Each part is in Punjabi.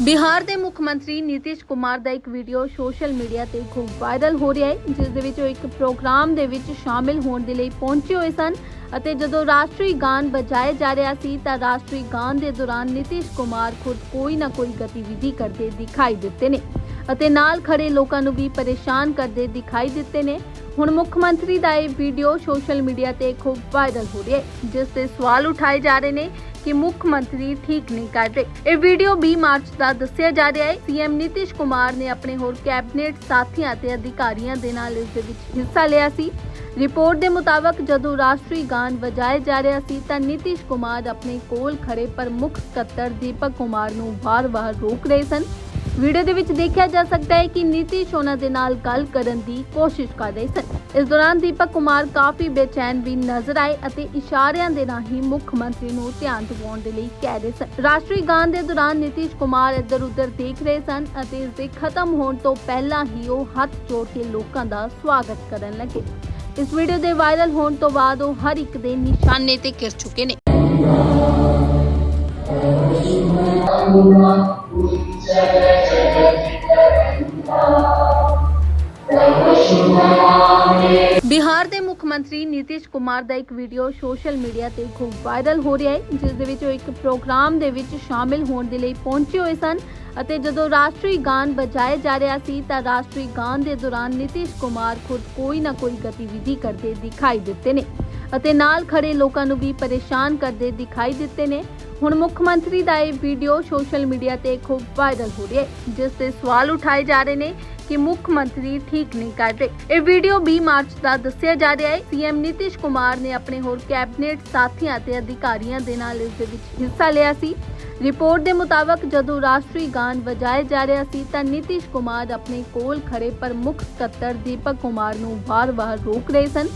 ਬਿਹਾਰ ਦੇ ਮੁੱਖ ਮੰਤਰੀ ਨੀਤਿਸ਼ ਕੁਮਾਰ ਦਾ ਇੱਕ ਵੀਡੀਓ ਸੋਸ਼ਲ ਮੀਡੀਆ ਤੇ ਖੂਬ ਵਾਇਰਲ ਹੋ ਰਿਹਾ ਹੈ, ਜਿਸ ਦੇ ਵਿੱਚ ਉਹ ਇੱਕ ਪ੍ਰੋਗਰਾਮ ਦੇ ਵਿੱਚ ਸ਼ਾਮਿਲ ਹੋਣ ਦੇ ਲਈ ਪਹੁੰਚੇ ਹੋਏ ਸਨ ਅਤੇ ਜਦੋਂ ਰਾਸ਼ਟਰੀ ਗਾਨ ਵਜਾਏ ਜਾ ਰਿਹਾ ਸੀ ਤਾਂ ਰਾਸ਼ਟਰੀ ਗਾਨ ਦੇ ਦੌਰਾਨ ਨੀਤਿਸ਼ ਕੁਮਾਰ ਖੁਦ ਕੋਈ ਨਾ ਕੋਈ ਗਤੀਵਿਧੀ ਕਰਦੇ ਦਿਖਾਈ ਦਿੱਤੇ ਨੇ। ਅਤੇ ਨਾਲ ਖੜੇ ਲੋਕਾਂ ਨੂੰ ਵੀ ਪਰੇਸ਼ਾਨ ਕਰਦੇ ਦਿਖਾਈ ਦਿੱਤੇ ਨੇ। ਹੁਣ ਮੁੱਖ ਮੰਤਰੀ ਦਾ ਇਹ ਵੀਡੀਓ ਸੋਸ਼ਲ ਮੀਡੀਆ ਤੇ ਖੂਬ ਵਾਇਰਲ ਹੋ ਰਿਹਾ ਹੈ, ਜਿਸ ਤੇ ਸਵਾਲ ਉਠਾਏ ਜਾ ਰਹੇ ਨੇ ਕਿ ਮੁੱਖ ਮੰਤਰੀ ਠੀਕ ਨਹੀਂ ਕਰ ਇਹ ਵੀਡੀਓ 20 ਮਾਰਚ ਦਾ ਦੱਸਿਆ ਜਾ ਰਿਹਾ ਹੈ। ਸੀਐਮ ਨਿਤਿਸ਼ ਕੁਮਾਰ ਨੇ ਆਪਣੇ ਹੋਰ ਕੈਬਨਿਟ ਸਾਥੀਆਂ ਤੇ ਅਧਿਕਾਰੀਆਂ ਦੇ ਨਾਲ ਇਸ ਦੇ ਵਿੱਚ ਹਿੱਸਾ ਲਿਆ ਸੀ। ਰਿਪੋਰਟ ਦੇ ਮੁਤਾਬਕ ਜਦੋਂ ਰਾਸ਼ਟਰੀ ਗਾਨ ਵਜਾਏ ਜਾ ਰਿਹਾ ਸੀ ਤਾਂ ਨਿਤਿਸ਼ ਕੁਮਾਰ ਆਪਣੇ ਕੋਲ ਖੜੇ ਪ੍ਰਮੁੱਖ ਸਕੱਤਰ ਦੀਪਕ ਕੁਮਾਰ ਨੂੰ ਵਾਰ-ਵਾਰ ਰੋਕ ਰਹੇ ਸਨ। ਵੀਡੀਓ ਦੇ ਵਿੱਚ ਦੇਖਿਆ ਜਾ ਸਕਦਾ ਹੈ ਕਿ ਨੀਤੀਸ਼ ਉਹਨਾਂ ਦੇ ਨਾਲ ਗੱਲ ਕਰਨ ਦੀ ਕੋਸ਼ਿਸ਼ ਕਰ ਰਹੇ ਸਨ। ਇਸ ਦੌਰਾਨ ਦੀਪਕ ਕੁਮਾਰ ਕਾਫੀ ਬੇਚੈਨ ਵੀ ਨਜ਼ਰ ਆਏ ਅਤੇ ਇਸ਼ਾਰਿਆਂ ਦੇ ਰਾਹੀਂ ਮੁੱਖ ਮੰਤਰੀ ਨੂੰ ਧਿਆਨ ਦਿਵਾਉਣ ਦੇ ਲਈ ਕਹਿ ਰਹੇ ਸਨ। ਰਾਸ਼ਟਰੀ ਗਾਨ ਦੇ ਦੌਰਾਨ ਨੀਤਿਸ਼ ਕੁਮਾਰ ਇੱਧਰ-ਉੱਧਰ ਦੇਖ ਰਹੇ ਸਨ ਅਤੇ ਇਸ ਦੇ ਖਤਮ ਹੋਣ ਤੋਂ ਪਹਿਲਾਂ ਹੀ ਉਹ ਹੱਥ ਜੋੜ ਕੇ ਲੋਕਾਂ ਦਾ ਸਵਾਗਤ ਕਰਨ ਲੱਗੇ। ਇਸ ਵੀਡੀਓ ਦੇ ਵਾਇਰਲ ਹੋਣ ਤੋਂ ਬਾਅਦ ਉਹ ਹਰ ਇੱਕ ਦੇ ਨਿਸ਼ਾਨੇ ਤੇ ਕਿਰ ਚੁੱਕੇ ਨੇ। ਬਿਹਾਰ ਦੇ ਮੁੱਖ ਮੰਤਰੀ ਨੀਤਿਸ਼ ਕੁਮਾਰ ਦਾ ਇੱਕ ਵੀਡੀਓ ਸੋਸ਼ਲ ਮੀਡੀਆ ਤੇ ਖੂਬ ਵਾਇਰਲ ਹੋ ਰਿਹਾ ਹੈ, ਜਿਸ ਦੇ ਵਿੱਚ ਉਹ ਇੱਕ ਪ੍ਰੋਗਰਾਮ ਦੇ ਵਿੱਚ ਸ਼ਾਮਿਲ ਹੋਣ ਦੇ ਲਈ ਪਹੁੰਚੇ ਹੋਏ ਸਨ ਅਤੇ ਜਦੋਂ ਰਾਸ਼ਟਰੀ ਗਾਨ ਵਜਾਏ ਜਾ ਰਿਹਾ ਸੀ ਤਾਂ ਰਾਸ਼ਟਰੀ ਗਾਨ ਦੇ ਦੌਰਾਨ ਨੀਤਿਸ਼ ਕੁਮਾਰ ਖੁਦ ਕੋਈ ਨਾ ਕੋਈ ਗਤੀਵਿਧੀ ਕਰਦੇ ਦਿਖਾਈ ਦਿੱਤੇ ਨੇ। ਅਤੇ ਨਾਲ ਖੜੇ ਲੋਕਾਂ ਨੂੰ ਵੀ ਪਰੇਸ਼ਾਨ ਕਰਦੇ ਦਿਖਾਈ ਦਿੱਤੇ ਨੇ। ਹੁਣ ਮੁੱਖ ਮੰਤਰੀ ਦਾ ਇਹ ਵੀਡੀਓ ਸੋਸ਼ਲ ਮੀਡੀਆ ਤੇ ਖੂਬ ਵਾਇਰਲ ਹੋ ਰਿਹਾ ਹੈ, ਜਿਸ ਤੇ ਸਵਾਲ ਉਠਾਏ ਜਾ ਰਹੇ ਨੇ ਕਿ ਮੁੱਖ ਮੰਤਰੀ ਠੀਕ ਨਹੀਂ ਕਰ ਇਹ ਵੀਡੀਓ 20 ਮਾਰਚ ਦਾ ਦੱਸਿਆ ਜਾ ਰਿਹਾ ਹੈ। ਸੀਐਮ ਨਿਤਿਸ਼ ਕੁਮਾਰ ਨੇ ਆਪਣੇ ਹੋਰ ਕੈਬਨਿਟ ਸਾਥੀਆਂ ਤੇ ਅਧਿਕਾਰੀਆਂ ਦੇ ਨਾਲ ਇਸ ਦੇ ਵਿੱਚ ਹਿੱਸਾ ਲਿਆ ਸੀ। ਰਿਪੋਰਟ ਦੇ ਮੁਤਾਬਕ ਜਦੋਂ ਰਾਸ਼ਟਰੀ ਗਾਨ ਵਜਾਇਆ ਜਾ ਰਿਹਾ ਸੀ ਤਾਂ ਨਿਤਿਸ਼ ਕੁਮਾਰ ਆਪਣੇ ਕੋਲ ਖੜੇ ਪ੍ਰਮੁੱਖ ਸਕੱਤਰ ਦੀਪਕ ਕੁਮਾਰ ਨੂੰ ਵਾਰ-ਵਾਰ ਰੋਕ ਰਹੇ ਸਨ।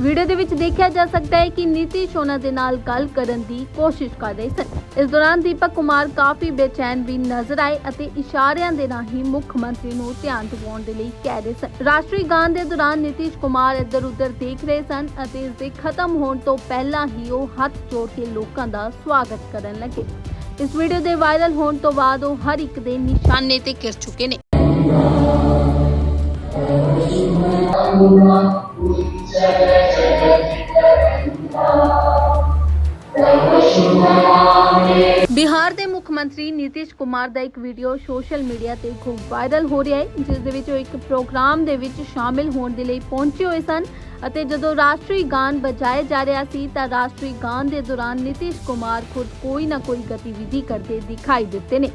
ਵੀਡੀਓ ਦੇ ਵਿੱਚ ਦੇਖਿਆ ਜਾ ਸਕਦਾ ਹੈ ਕਿ ਨੀਤਿਸ਼ ਉਹਨਾਂ ਦੇ ਨਾਲ ਗੱਲ ਕਰਨ ਦੀ ਕੋਸ਼ਿਸ਼ ਕਰ ਰਹੇ ਸਨ। ਇਸ ਦੌਰਾਨ ਦੀਪਕ ਕੁਮਾਰ ਕਾਫੀ ਬੇਚੈਨ ਵੀ ਨਜ਼ਰ ਆਏ ਅਤੇ ਇਸ਼ਾਰਿਆਂ ਦੇ ਰਾਹੀਂ ਮੁੱਖ ਮੰਤਰੀ ਨੂੰ ਧਿਆਨ ਦਿਵਾਉਣ ਦੇ ਲਈ ਕਹਿ ਰਹੇ ਸਨ। ਰਾਸ਼ਟਰੀ ਗਾਨ ਦੇ ਦੌਰਾਨ ਨੀਤਿਸ਼ ਕੁਮਾਰ ਇੱਧਰ-ਉੱਧਰ ਦੇਖ ਰਹੇ ਸਨ ਅਤੇ ਇਸ ਦੇ ਖਤਮ ਹੋਣ ਤੋਂ ਪਹਿਲਾਂ ਹੀ ਉਹ ਹੱਥ ਜੋੜ ਕੇ ਲੋਕਾਂ ਦਾ ਸਵਾਗਤ ਕਰਨ ਲੱਗੇ। ਇਸ ਵੀਡੀਓ ਦੇ ਵਾਇਰਲ ਹੋਣ ਤੋਂ ਬਾਅਦ ਉਹ ਹਰ ਇੱਕ ਦੇ ਨਿਸ਼ਾਨੇ ਤੇ ਕਿਰ ਚੁੱਕੇ ਨੇ। ਬਿਹਾਰ ਦੇ ਮੁੱਖ ਮੰਤਰੀ ਨੀਤਿਸ਼ ਕੁਮਾਰ ਦਾ ਇੱਕ ਵੀਡੀਓ ਸੋਸ਼ਲ ਮੀਡੀਆ ਤੇ ਖੂਬ ਵਾਇਰਲ ਹੋ ਰਿਹਾ ਹੈ, ਜਿਸ ਦੇ ਵਿੱਚ ਉਹ ਇੱਕ ਪ੍ਰੋਗਰਾਮ ਦੇ ਵਿੱਚ ਸ਼ਾਮਿਲ ਹੋਣ ਦੇ ਲਈ ਪਹੁੰਚੇ ਹੋਏ ਸਨ ਅਤੇ ਜਦੋਂ ਰਾਸ਼ਟਰੀ ਗਾਨ ਵਜਾਏ ਜਾ ਰਿਹਾ ਸੀ ਤਾਂ ਰਾਸ਼ਟਰੀ ਗਾਨ ਦੇ ਦੌਰਾਨ ਨੀਤਿਸ਼ ਕੁਮਾਰ ਖੁਦ ਕੋਈ ਨਾ ਕੋਈ ਗਤੀਵਿਧੀ ਕਰਦੇ ਦਿਖਾਈ ਦਿੱਤੇ ਨੇ।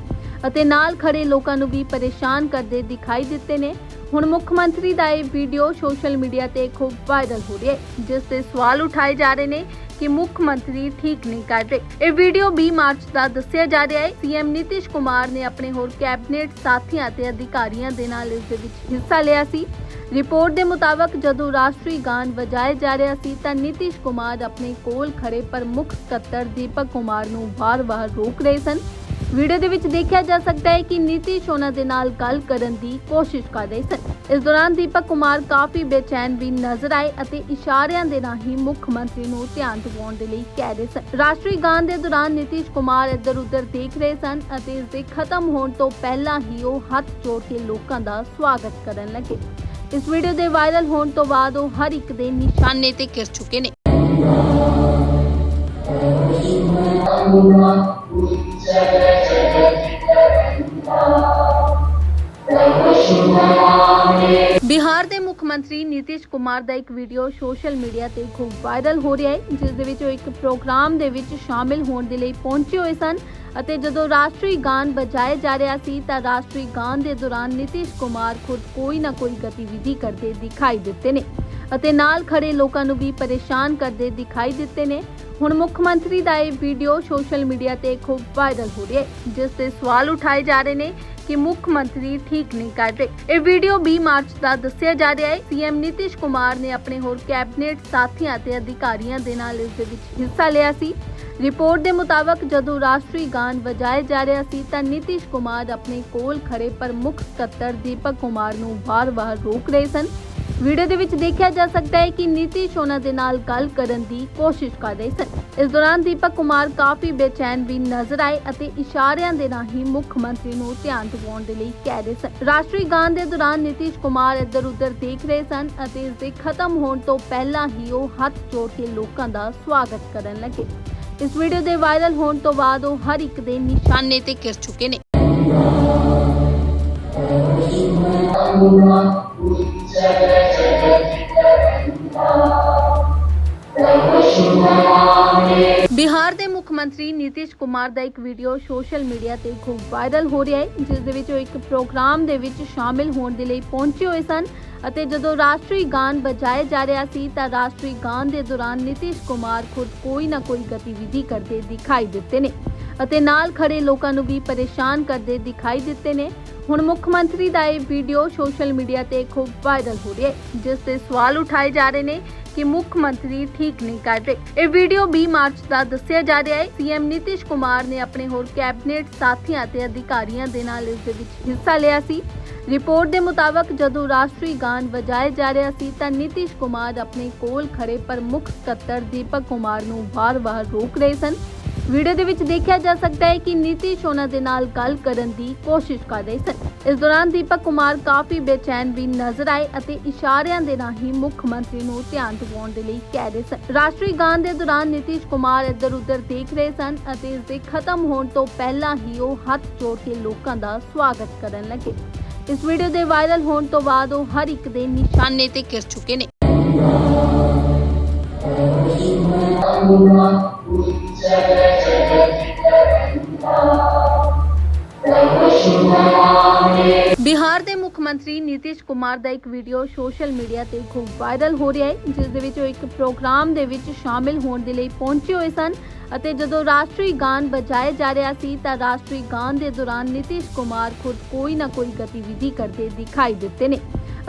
ਅਤੇ ਨਾਲ ਖੜੇ ਲੋਕਾਂ ਨੂੰ ਵੀ ਪਰੇਸ਼ਾਨ ਕਰਦੇ ਦਿਖਾਈ ਦਿੱਤੇ ਨੇ। ਹੁਣ ਮੁੱਖ ਮੰਤਰੀ ਦਾ ਇਹ ਵੀਡੀਓ ਸੋਸ਼ਲ ਮੀਡੀਆ ਤੇ ਖੂਬ ਵਾਇਰਲ ਹੋ ਰਿਹਾ ਹੈ, ਜਿਸ ਤੇ ਸਵਾਲ ਉਠਾਏ ਜਾ ਰਹੇ ਨੇ ਕਿ ਮੁੱਖ ਮੰਤਰੀ ਠੀਕ ਨਹੀਂ ਕਰ ਇਹ ਵੀਡੀਓ 20 ਮਾਰਚ ਦਾ ਦੱਸਿਆ ਜਾ ਰਿਹਾ ਹੈ। ਸੀਐਮ ਨਿਤਿਸ਼ ਕੁਮਾਰ ਨੇ ਆਪਣੇ ਹੋਰ ਕੈਬਨਿਟ ਸਾਥੀਆਂ ਤੇ ਅਧਿਕਾਰੀਆਂ ਦੇ ਨਾਲ ਇਸ ਦੇ ਵਿੱਚ ਹਿੱਸਾ ਲਿਆ ਸੀ। ਰਿਪੋਰਟ ਦੇ ਮੁਤਾਬਕ ਜਦੋਂ ਰਾਸ਼ਟਰੀ ਗਾਨ ਵਜਾਏ ਜਾ ਰਿਹਾ ਸੀ ਤਾਂ ਨਿਤਿਸ਼ ਕੁਮਾਰ ਆਪਣੇ ਕੋਲ ਖੜੇ ਪ੍ਰਮੁੱਖ ਸਕੱਤਰ ਦੀਪਕ ਕੁਮਾਰ ਨੂੰ ਵਾਰ-ਵਾਰ ਰੋਕ ਰਹੇ ਸਨ। ਵੀਡੀਓ ਦੇ ਵਿੱਚ ਦੇਖਿਆ ਜਾ ਸਕਦਾ ਹੈ ਕਿ ਨੀਤਿਸ਼ ਉਹਨਾਂ ਦੇ ਨਾਲ ਗੱਲ ਕਰਨ ਦੀ ਕੋਸ਼ਿਸ਼ ਕਰ ਰਹੇ ਸਨ। ਇਸ ਦੌਰਾਨ ਦੀਪਕ ਕੁਮਾਰ ਕਾਫੀ ਬੇਚੈਨ ਵੀ ਨਜ਼ਰ ਆਏ ਅਤੇ ਇਸ਼ਾਰਿਆਂ ਦੇ ਰਾਹੀਂ ਮੁੱਖ ਮੰਤਰੀ ਨੂੰ ਧਿਆਨ ਦਿਵਾਉਣ ਦੇ ਲਈ ਕਹਿ ਰਹੇ ਸਨ। ਰਾਸ਼ਟਰੀ ਗਾਨ ਦੇ ਦੌਰਾਨ ਨੀਤਿਸ਼ ਕੁਮਾਰ ਇੱਧਰ-ਉੱਧਰ ਦੇਖ ਰਹੇ ਸਨ ਅਤੇ ਇਸ ਦੇ ਖਤਮ ਹੋਣ ਤੋਂ ਪਹਿਲਾਂ ਹੀ ਉਹ ਹੱਥ ਜੋੜ ਕੇ ਲੋਕਾਂ ਦਾ ਸਵਾਗਤ ਕਰਨ ਲੱਗੇ। ਇਸ ਵੀਡੀਓ ਦੇ ਵਾਇਰਲ ਹੋਣ ਤੋਂ ਬਾਅਦ ਉਹ ਹਰ ਇੱਕ ਦੇ ਨਿਸ਼ਾਨੇ ਤੇ ਕਿਰ ਚੁੱਕੇ ਨੇ। ਬਿਹਾਰ ਦੇ ਮੁੱਖ ਮੰਤਰੀ ਨੀਤਿਸ਼ ਕੁਮਾਰ ਦਾ ਇੱਕ ਵੀਡੀਓ ਸੋਸ਼ਲ ਮੀਡੀਆ ਤੇ ਖੂਬ ਵਾਇਰਲ ਹੋ ਰਿਹਾ ਹੈ, ਜਿਸ ਦੇ ਵਿੱਚ ਉਹ ਇੱਕ ਪ੍ਰੋਗਰਾਮ ਦੇ ਵਿੱਚ ਸ਼ਾਮਿਲ ਹੋਣ ਦੇ ਲਈ ਪਹੁੰਚੇ ਹੋਏ ਸਨ ਅਤੇ ਜਦੋਂ ਰਾਸ਼ਟਰੀ ਗਾਨ ਵਜਾਏ ਜਾ ਰਿਹਾ ਸੀ ਤਾਂ ਰਾਸ਼ਟਰੀ ਗਾਨ ਦੇ ਦੌਰਾਨ ਨੀਤਿਸ਼ ਕੁਮਾਰ ਖੁਦ ਕੋਈ ਨਾ ਕੋਈ ਗਤੀਵਿਧੀ ਕਰਦੇ ਦਿਖਾਈ ਦਿੱਤੇ ਨੇ। ਅਤੇ ਨਾਲ ਖੜੇ ਲੋਕਾਂ ਨੂੰ ਵੀ ਪਰੇਸ਼ਾਨ ਕਰਦੇ ਦਿਖਾਈ ਦਿੱਤੇ ਨੇ। ਹੁਣ ਮੁੱਖ ਮੰਤਰੀ ਦਾ ਇਹ ਵੀਡੀਓ ਸੋਸ਼ਲ ਮੀਡੀਆ ਤੇ ਖੂਬ ਵਾਇਰਲ ਹੋ ਰਿਹਾ ਹੈ, ਜਿਸ ਤੇ ਸਵਾਲ ਉਠਾਏ ਜਾ ਰਹੇ ਨੇ ਕਿ ਮੁੱਖ ਮੰਤਰੀ ਠੀਕ ਨਹੀਂ ਕਰ ਇਹ ਵੀਡੀਓ 20 ਮਾਰਚ ਦਾ ਦੱਸਿਆ ਜਾ ਰਿਹਾ ਹੈ। ਸੀਐਮ ਨਿਤਿਸ਼ ਕੁਮਾਰ ਨੇ ਆਪਣੇ ਹੋਰ ਕੈਬਨਿਟ ਸਾਥੀਆਂ ਤੇ ਅਧਿਕਾਰੀਆਂ ਦੇ ਨਾਲ ਇਸ ਦੇ ਵਿੱਚ ਹਿੱਸਾ ਲਿਆ ਸੀ। ਰਿਪੋਰਟ ਦੇ ਮੁਤਾਬਕ ਜਦੋਂ ਰਾਸ਼ਟਰੀ ਗਾਨ ਵਜਾਏ ਜਾ ਰਿਹਾ ਸੀ ਤਾਂ ਨਿਤਿਸ਼ ਕੁਮਾਰ ਆਪਣੇ ਕੋਲ ਖੜੇ ਪ੍ਰਮੁੱਖ ਸਕੱਤਰ ਦੀਪਕ ਕੁਮਾਰ ਨੂੰ ਵਾਰ-ਵਾਰ ਰੋਕ ਰਹੇ ਸਨ। ਵੀਡੀਓ ਦੇ ਵਿੱਚ ਦੇਖਿਆ ਜਾ ਸਕਦਾ ਹੈ ਕਿ ਨੀਤੀਸ਼ ਉਹਨਾਂ ਦੇ ਨਾਲ ਗੱਲ ਕਰਨ ਦੀ ਕੋਸ਼ਿਸ਼ ਕਰ ਰਹੇ ਸਨ। ਇਸ ਦੌਰਾਨ ਦੀਪਕ ਕੁਮਾਰ ਕਾਫੀ ਬੇਚੈਨ ਵੀ ਨਜ਼ਰ ਆਏ ਅਤੇ ਇਸ਼ਾਰਿਆਂ ਦੇ ਰਾਹੀਂ ਮੁੱਖ ਮੰਤਰੀ ਨੂੰ ਧਿਆਨ ਦਿਵਾਉਣ ਦੇ ਲਈ ਕਹਿ ਰਹੇ ਸਨ। ਰਾਸ਼ਟਰੀ ਗਾਨ ਦੇ ਦੌਰਾਨ ਨੀਤੀਸ਼ ਕੁਮਾਰ ਇੱਧਰ ਉੱਧਰ ਦੇਖ ਰਹੇ ਸਨ ਅਤੇ ਇਸ ਦੇ ਖਤਮ ਹੋਣ ਤੋਂ ਪਹਿਲਾਂ ਹੀ ਉਹ ਹੱਥ ਜੋੜ ਕੇ ਲੋਕਾਂ ਦਾ ਸਵਾਗਤ ਕਰਨ ਲੱਗੇ। ਇਸ ਵੀਡੀਓ ਦੇ ਵਾਇਰਲ ਹੋਣ ਤੋਂ ਬਾਅਦ ਉਹ ਹਰ ਇੱਕ ਦੇ ਨਿਸ਼ਾਨੇ ਤੇ ਕਿਰ ਚੁੱਕੇ ਨੇ। ਬਿਹਾਰ ਦੇ ਮੁੱਖ ਮੰਤਰੀ ਨੀਤਿਸ਼ ਕੁਮਾਰ ਦਾ ਇੱਕ ਵੀਡੀਓ ਸੋਸ਼ਲ ਮੀਡੀਆ ਤੇ ਖੂਬ ਵਾਇਰਲ ਹੋ ਰਿਹਾ ਹੈ, ਜਿਸ ਦੇ ਵਿੱਚ ਉਹ ਇੱਕ ਪ੍ਰੋਗਰਾਮ ਦੇ ਵਿੱਚ ਸ਼ਾਮਿਲ ਹੋਣ ਦੇ ਲਈ ਪਹੁੰਚੇ ਹੋਏ ਸਨ ਅਤੇ ਜਦੋਂ ਰਾਸ਼ਟਰੀ ਗਾਨ ਵਜਾਏ ਜਾ ਰਿਹਾ ਸੀ ਤਾਂ ਰਾਸ਼ਟਰੀ ਗਾਨ ਦੇ ਦੌਰਾਨ ਨੀਤਿਸ਼ ਕੁਮਾਰ ਖੁਦ ਕੋਈ ਨਾ ਕੋਈ ਗਤੀਵਿਧੀ ਕਰਦੇ ਦਿਖਾਈ ਦਿੱਤੇ ਨੇ। ਅਤੇ ਨਾਲ ਖੜੇ ਲੋਕਾਂ ਨੂੰ ਵੀ ਪਰੇਸ਼ਾਨ ਕਰਦੇ ਦਿਖਾਈ ਦਿੱਤੇ ਨੇ। ਹੁਣ ਮੁੱਖ ਮੰਤਰੀ ਦਾ ਇਹ ਵੀਡੀਓ ਸੋਸ਼ਲ ਮੀਡੀਆ ਤੇ ਖੂਬ ਵਾਇਰਲ ਹੋ ਰਿਹਾ ਹੈ, ਜਿਸ ਤੇ ਸਵਾਲ ਉਠਾਏ ਜਾ ਰਹੇ ਨੇ ਕਿ ਮੁੱਖ ਮੰਤਰੀ ਠੀਕ ਨਹੀਂ ਕਰ ਇਹ ਵੀਡੀਓ 20 ਮਾਰਚ ਦਾ ਦੱਸਿਆ ਜਾ ਰਿਹਾ ਹੈ। ਸੀਐਮ ਨਿਤਿਸ਼ ਕੁਮਾਰ ਨੇ ਆਪਣੇ ਹੋਰ ਕੈਬਨਿਟ ਸਾਥੀਆਂ ਤੇ ਅਧਿਕਾਰੀਆਂ ਦੇ ਨਾਲ ਇਸ ਦੇ ਵਿੱਚ ਹਿੱਸਾ ਲਿਆ ਸੀ। ਰਿਪੋਰਟ ਦੇ ਮੁਤਾਬਕ ਜਦੋਂ ਰਾਸ਼ਟਰੀ ਗਾਨ ਵਜਾਏ ਜਾ ਰਿਹਾ ਸੀ ਤਾਂ ਨਿਤਿਸ਼ ਕੁਮਾਰ ਆਪਣੇ ਕੋਲ ਖੜੇ ਪ੍ਰਮੁੱਖ ਸਕੱਤਰ ਦੀਪਕ ਕੁਮਾਰ ਨੂੰ ਵਾਰ-ਵਾਰ ਰੋਕ ਰਹੇ ਸਨ। ਵੀਡੀਓ ਦੇ ਵਿੱਚ ਦੇਖਿਆ ਜਾ ਸਕਦਾ ਹੈ ਕਿ ਨੀਤੀਸ਼ ਉਹਨਾਂ ਦੇ ਨਾਲ ਗੱਲ ਕਰਨ ਦੀ ਕੋਸ਼ਿਸ਼ ਕਰ ਰਹੇ ਸਨ। ਇਸ ਦੌਰਾਨ ਦੀਪਕ ਕੁਮਾਰ ਕਾਫੀ ਬੇਚੈਨ ਵੀ ਨਜ਼ਰ ਆਏ ਅਤੇ ਇਸ਼ਾਰਿਆਂ ਦੇ ਰਾਹੀਂ ਮੁੱਖ ਮੰਤਰੀ ਨੂੰ ਧਿਆਨ ਦਿਵਾਉਣ ਦੇ ਲਈ ਕਹਿ ਰਹੇ ਸਨ। ਰਾਸ਼ਟਰੀ ਗਾਨ ਦੇ ਦੌਰਾਨ ਨੀਤੀਸ਼ ਕੁਮਾਰ ਇੱਧਰ ਉੱਧਰ ਦੇਖ ਰਹੇ ਸਨ ਅਤੇ ਇਸ ਦੇ ਖਤਮ ਹੋਣ ਤੋਂ ਪਹਿਲਾਂ ਹੀ ਉਹ ਹੱਥ ਜੋੜ ਕੇ ਲੋਕਾਂ ਦਾ ਸਵਾਗਤ ਕਰਨ ਲੱਗੇ। ਇਸ ਵੀਡੀਓ ਦੇ ਵਾਇਰਲ ਹੋਣ ਤੋਂ ਬਾਅਦ ਉਹ ਹਰ ਇੱਕ ਦੇ ਨਿਸ਼ਾਨੇ ਤੇ ਕਿਰ ਚੁੱਕੇ ਨੇ। ਬਿਹਾਰ ਦੇ ਮੁੱਖ ਮੰਤਰੀ ਨੀਤਿਸ਼ ਕੁਮਾਰ ਦਾ ਇੱਕ ਵੀਡੀਓ ਸੋਸ਼ਲ ਮੀਡੀਆ ਤੇ ਖੂਬ ਵਾਇਰਲ ਹੋ ਰਿਹਾ ਹੈ, ਜਿਸ ਦੇ ਵਿੱਚ ਉਹ ਇੱਕ ਪ੍ਰੋਗਰਾਮ ਦੇ ਵਿੱਚ ਸ਼ਾਮਿਲ ਹੋਣ ਦੇ ਲਈ ਪਹੁੰਚੇ ਹੋਏ ਸਨ ਅਤੇ ਜਦੋਂ ਰਾਸ਼ਟਰੀ ਗਾਨ ਵਜਾਏ ਜਾ ਰਿਹਾ ਸੀ ਤਾਂ ਰਾਸ਼ਟਰੀ ਗਾਨ ਦੇ ਦੌਰਾਨ ਨੀਤਿਸ਼ ਕੁਮਾਰ ਖੁਦ ਕੋਈ ਨਾ ਕੋਈ ਗਤੀਵਿਧੀ ਕਰਦੇ ਦਿਖਾਈ ਦਿੱਤੇ ਨੇ।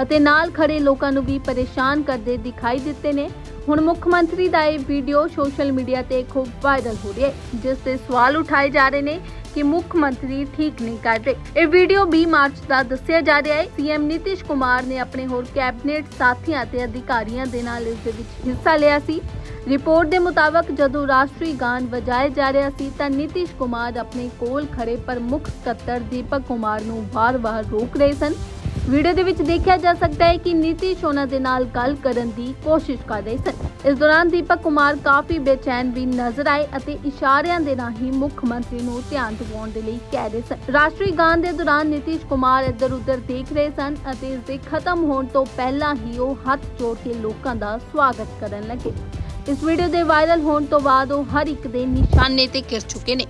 ਅਤੇ ਨਾਲ ਖੜੇ ਲੋਕਾਂ ਨੂੰ ਵੀ ਪਰੇਸ਼ਾਨ ਕਰਦੇ ਦਿਖਾਈ ਦਿੱਤੇ ਨੇ। ਹੁਣ ਮੁੱਖ ਮੰਤਰੀ ਦਾ ਇਹ ਵੀਡੀਓ ਸੋਸ਼ਲ ਮੀਡੀਆ ਤੇ ਖੂਬ ਵਾਇਰਲ ਹੋ ਰਿਹਾ ਹੈ, ਜਿਸ ਤੇ ਸਵਾਲ ਉਠਾਏ ਜਾ ਰਹੇ ਨੇ ਕਿ ਮੁੱਖ ਮੰਤਰੀ ਠੀਕ ਨਹੀਂ ਕਰ ਇਹ ਵੀਡੀਓ 20 ਮਾਰਚ ਦਾ ਦੱਸਿਆ ਜਾ ਰਿਹਾ ਹੈ। ਸੀਐਮ ਨਿਤਿਸ਼ ਕੁਮਾਰ ਨੇ ਆਪਣੇ ਹੋਰ ਕੈਬਨਿਟ ਸਾਥੀਆਂ ਤੇ ਅਧਿਕਾਰੀਆਂ ਦੇ ਨਾਲ ਇਸ ਦੇ ਵਿੱਚ ਹਿੱਸਾ ਲਿਆ ਸੀ। ਰਿਪੋਰਟ ਦੇ ਮੁਤਾਬਕ ਜਦੋਂ ਰਾਸ਼ਟਰੀ ਗਾਨ ਵਜਾਏ ਜਾ ਰਿਹਾ ਸੀ ਤਾਂ ਨਿਤਿਸ਼ ਕੁਮਾਰ ਆਪਣੇ ਕੋਲ ਖੜੇ ਪ੍ਰਮੁੱਖ ਸਕੱਤਰ ਦੀਪਕ ਕੁਮਾਰ ਨੂੰ ਵਾਰ-ਵਾਰ ਰੋਕ ਰਹੇ ਸਨ। ਵੀਡੀਓ ਦੇ ਵਿੱਚ ਦੇਖਿਆ ਜਾ ਸਕਦਾ ਹੈ ਕਿ ਨੀਤੀਸ਼ ਉਹਨਾਂ ਦੇ ਨਾਲ ਗੱਲ ਕਰਨ ਦੀ ਕੋਸ਼ਿਸ਼ ਕਰ ਰਹੇ ਸਨ। ਇਸ ਦੌਰਾਨ ਦੀਪਕ ਕੁਮਾਰ ਕਾਫੀ ਬੇਚੈਨ ਵੀ ਨਜ਼ਰ ਆਏ ਅਤੇ ਇਸ਼ਾਰਿਆਂ ਦੇ ਰਾਹੀਂ ਮੁੱਖ ਮੰਤਰੀ ਨੂੰ ਧਿਆਨ ਦਿਵਾਉਣ ਦੇ ਲਈ ਕਹਿ ਰਹੇ ਸਨ। ਰਾਸ਼ਟਰੀ ਗਾਨ ਦੇ ਦੌਰਾਨ ਨੀਤੀਸ਼ ਕੁਮਾਰ ਇੱਧਰ ਉੱਧਰ ਦੇਖ ਰਹੇ ਸਨ ਅਤੇ ਇਸ ਦੇ ਖਤਮ ਹੋਣ ਤੋਂ ਪਹਿਲਾਂ ਹੀ ਉਹ ਹੱਥ ਜੋੜ ਕੇ ਲੋਕਾਂ ਦਾ ਸਵਾਗਤ ਕਰਨ ਲੱਗੇ। ਇਸ ਵੀਡੀਓ ਦੇ ਵਾਇਰਲ ਹੋਣ ਤੋਂ ਬਾਅਦ ਉਹ ਹਰ ਇੱਕ ਦੇ ਨਿਸ਼ਾਨੇ ਤੇ ਕਿਰ ਚੁੱਕੇ ਨੇ।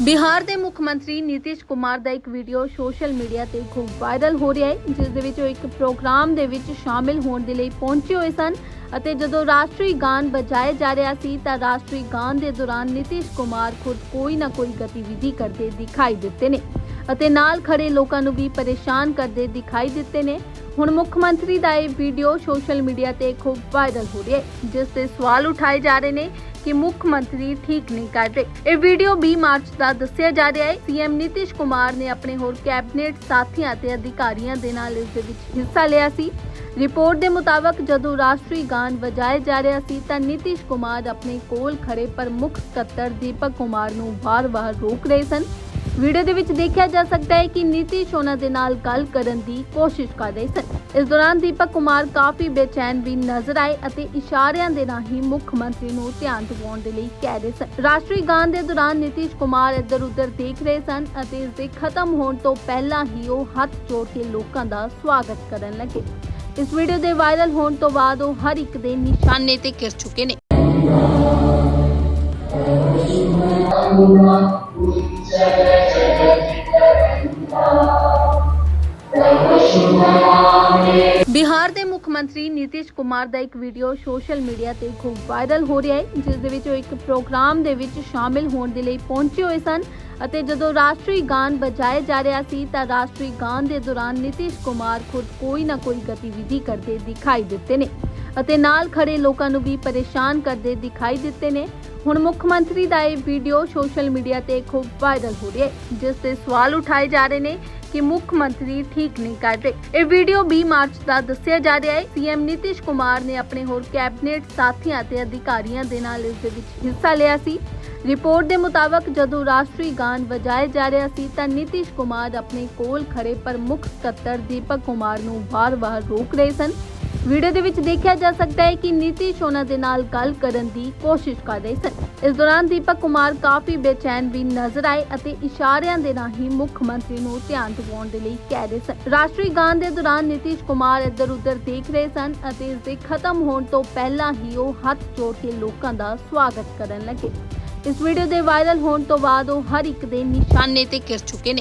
ਬਿਹਾਰ ਦੇ ਮੁੱਖ ਮੰਤਰੀ ਨੀਤਿਸ਼ ਕੁਮਾਰ ਦਾ ਇੱਕ ਵੀਡੀਓ ਸੋਸ਼ਲ ਮੀਡੀਆ ਤੇ ਖੂਬ ਵਾਇਰਲ ਹੋ ਰਿਹਾ ਹੈ, ਜਿਸ ਦੇ ਵਿੱਚ ਉਹ ਇੱਕ ਪ੍ਰੋਗਰਾਮ ਦੇ ਵਿੱਚ ਸ਼ਾਮਿਲ ਹੋਣ ਦੇ ਲਈ ਪਹੁੰਚੇ ਹੋਏ ਸਨ ਅਤੇ ਜਦੋਂ ਰਾਸ਼ਟਰੀ ਗਾਨ ਵਜਾਏ ਜਾ ਰਿਹਾ ਸੀ ਤਾਂ ਰਾਸ਼ਟਰੀ ਗਾਨ ਦੇ ਦੌਰਾਨ ਨੀਤਿਸ਼ ਕੁਮਾਰ ਖੁਦ ਕੋਈ ਨਾ ਕੋਈ ਗਤੀਵਿਧੀ ਕਰਦੇ ਦਿਖਾਈ ਦਿੱਤੇ ਨੇ। ਅਤੇ ਨਾਲ ਖੜੇ ਲੋਕਾਂ ਨੂੰ ਵੀ ਪਰੇਸ਼ਾਨ ਕਰਦੇ ਦਿਖਾਈ ਦਿੱਤੇ ਨੇ। ਹੁਣ ਮੁੱਖ ਮੰਤਰੀ ਦਾ ਇਹ ਵੀਡੀਓ ਸੋਸ਼ਲ ਮੀਡੀਆ ਤੇ ਖੂਬ ਵਾਇਰਲ ਹੋ ਰਿਹਾ ਹੈ, ਜਿਸ ਤੇ ਸਵਾਲ ਉਠਾਏ ਜਾ ਰਹੇ ਨੇ ਕਿ ਮੁੱਖ ਮੰਤਰੀ ਠੀਕ ਨਹੀਂ ਕਰ ਇਹ ਵੀਡੀਓ 20 ਮਾਰਚ ਦਾ ਦੱਸਿਆ ਜਾ ਰਿਹਾ ਹੈ। ਸੀਐਮ ਨਿਤਿਸ਼ ਕੁਮਾਰ ਨੇ ਆਪਣੇ ਹੋਰ ਕੈਬਨਿਟ ਸਾਥੀਆਂ ਤੇ ਅਧਿਕਾਰੀਆਂ ਦੇ ਨਾਲ ਇਸ ਦੇ ਵਿੱਚ ਹਿੱਸਾ ਲਿਆ ਸੀ। ਰਿਪੋਰਟ ਦੇ ਮੁਤਾਬਕ ਜਦੋਂ ਰਾਸ਼ਟਰੀ ਗਾਨ ਵਜਾਇਆ ਜਾ ਰਿਹਾ ਸੀ ਤਾਂ ਨਿਤਿਸ਼ ਕੁਮਾਰ ਆਪਣੇ ਕੋਲ ਖੜੇ ਪ੍ਰਮੁੱਖ ਸਕੱਤਰ ਦੀਪਕ ਕੁਮਾਰ ਨੂੰ ਵਾਰ-ਵਾਰ ਰੋਕ ਰਹੇ ਸਨ। ਵੀਡੀਓ ਦੇ ਵਿੱਚ ਦੇਖਿਆ ਜਾ ਸਕਦਾ ਹੈ ਕਿ ਨੀਤੀਸ਼ ਉਹਨਾਂ ਦੇ ਨਾਲ ਗੱਲ ਕਰਨ ਦੀ ਕੋਸ਼ਿਸ਼ ਕਰ ਰਹੇ ਸਨ। ਇਸ ਦੌਰਾਨ ਦੀਪਕ ਕੁਮਾਰ ਕਾਫੀ ਬੇਚੈਨ ਵੀ ਨਜ਼ਰ ਆਏ ਅਤੇ ਇਸ਼ਾਰਿਆਂ ਦੇ ਰਾਹੀਂ ਮੁੱਖ ਮੰਤਰੀ ਨੂੰ ਧਿਆਨ ਦਿਵਾਉਣ ਦੇ ਲਈ ਕਹਿ ਰਹੇ ਸਨ। ਰਾਸ਼ਟਰੀ ਗਾਨ ਦੇ ਦੌਰਾਨ ਨੀਤੀਸ਼ ਕੁਮਾਰ ਇੱਧਰ ਉੱਧਰ ਦੇਖ ਰਹੇ ਸਨ ਅਤੇ ਇਸ ਦੇ ਖਤਮ ਹੋਣ ਤੋਂ ਪਹਿਲਾਂ ਹੀ ਉਹ ਹੱਥ ਜੋੜ ਕੇ ਲੋਕਾਂ ਦਾ ਸਵਾਗਤ ਕਰਨ ਲੱਗੇ। ਇਸ ਵੀਡੀਓ ਦੇ ਵਾਇਰਲ ਹੋਣ ਤੋਂ ਬਾਅਦ ਉਹ ਹਰ ਇੱਕ ਦੇ ਨਿਸ਼ਾਨੇ ਤੇ ਕਿਰ ਚੁੱਕੇ ਨੇ। ਬਿਹਾਰ ਦੇ ਮੁੱਖ ਮੰਤਰੀ ਨੀਤਿਸ਼ ਕੁਮਾਰ ਦਾ ਇੱਕ ਵੀਡੀਓ ਸੋਸ਼ਲ ਮੀਡੀਆ ਤੇ ਖੂਬ ਵਾਇਰਲ ਹੋ ਰਿਹਾ ਹੈ, ਜਿਸ ਦੇ ਵਿੱਚ ਉਹ ਇੱਕ ਪ੍ਰੋਗਰਾਮ ਦੇ ਵਿੱਚ ਸ਼ਾਮਿਲ ਹੋਣ ਦੇ ਲਈ ਪਹੁੰਚੇ ਹੋਏ ਸਨ ਅਤੇ ਜਦੋਂ ਰਾਸ਼ਟਰੀ ਗਾਨ ਵਜਾਏ ਜਾ ਰਿਹਾ ਸੀ ਤਾਂ ਰਾਸ਼ਟਰੀ ਗਾਨ ਦੇ ਦੌਰਾਨ ਨੀਤਿਸ਼ ਕੁਮਾਰ ਖੁਦ ਕੋਈ ਨਾ ਕੋਈ ਗਤੀਵਿਧੀ ਕਰਦੇ ਦਿਖਾਈ ਦਿੱਤੇ ਨੇ। ਅਤੇ ਨਾਲ ਖੜੇ ਲੋਕਾਂ ਨੂੰ ਵੀ ਪਰੇਸ਼ਾਨ ਕਰਦੇ ਦਿਖਾਈ ਦਿੱਤੇ ਨੇ। ਹੁਣ ਮੁੱਖ ਮੰਤਰੀ ਦਾ ਇਹ ਵੀਡੀਓ ਸੋਸ਼ਲ ਮੀਡੀਆ ਤੇ ਖੂਬ ਵਾਇਰਲ ਹੋ ਰਿਹਾ ਹੈ, ਜਿਸ ਤੇ ਸਵਾਲ ਉਠਾਏ ਜਾ ਰਹੇ ਨੇ ਕਿ ਮੁੱਖ ਮੰਤਰੀ ਠੀਕ ਨਹੀਂ ਕਰ ਇਹ ਵੀਡੀਓ 20 ਮਾਰਚ ਦਾ ਦੱਸਿਆ ਜਾ ਰਿਹਾ ਹੈ। ਸੀਐਮ ਨਿਤਿਸ਼ ਕੁਮਾਰ ਨੇ ਆਪਣੇ ਹੋਰ ਕੈਬਨਿਟ ਸਾਥੀਆਂ ਤੇ ਅਧਿਕਾਰੀਆਂ ਦੇ ਨਾਲ ਇਸ ਦੇ ਵਿੱਚ ਹਿੱਸਾ ਲਿਆ ਸੀ। ਰਿਪੋਰਟ ਦੇ ਮੁਤਾਬਕ ਜਦੋਂ ਰਾਸ਼ਟਰੀ ਗਾਨ ਵਜਾਇਆ ਜਾ ਰਿਹਾ ਸੀ ਤਾਂ ਨਿਤਿਸ਼ ਕੁਮਾਰ ਆਪਣੇ ਕੋਲ ਖੜੇ ਪ੍ਰਮੁੱਖ ਸਕੱਤਰ ਦੀਪਕ ਕੁਮਾਰ ਨੂੰ ਵਾਰ-ਵਾਰ ਰੋਕ ਰਹੇ ਸਨ। ਵੀਡੀਓ ਦੇ ਵਿੱਚ ਦੇਖਿਆ ਜਾ ਸਕਦਾ ਹੈ ਕਿ ਨੀਤੀਸ਼ ਉਹਨਾਂ ਦੇ ਨਾਲ ਗੱਲ ਕਰਨ ਦੀ ਕੋਸ਼ਿਸ਼ ਕਰ ਰਹੇ ਸਨ। ਇਸ ਦੌਰਾਨ ਦੀਪਕ ਕੁਮਾਰ ਕਾਫੀ ਬੇਚੈਨ ਵੀ ਨਜ਼ਰ ਆਏ ਅਤੇ ਇਸ਼ਾਰਿਆਂ ਦੇ ਰਾਹੀਂ ਮੁੱਖ ਮੰਤਰੀ ਨੂੰ ਧਿਆਨ ਦਿਵਾਉਣ ਦੇ ਲਈ ਕਹਿ ਰਹੇ ਸਨ। ਰਾਸ਼ਟਰੀ ਗਾਨ ਦੇ ਦੌਰਾਨ ਨੀਤੀਸ਼ ਕੁਮਾਰ ਇੱਧਰ-ਉੱਧਰ ਦੇਖ ਰਹੇ ਸਨ ਅਤੇ ਇਸ ਦੇ ਖਤਮ ਹੋਣ ਤੋਂ ਪਹਿਲਾਂ ਹੀ ਉਹ ਹੱਥ ਜੋੜ ਕੇ ਲੋਕਾਂ ਦਾ ਸਵਾਗਤ ਕਰਨ ਲੱਗੇ। ਇਸ ਵੀਡੀਓ ਦੇ ਵਾਇਰਲ ਹੋਣ ਤੋਂ ਬਾਅਦ ਉਹ ਹਰ ਇੱਕ ਦੇ ਨਿਸ਼ਾਨੇ ਤੇ ਗਿਰ ਚੁੱਕੇ ਨੇ।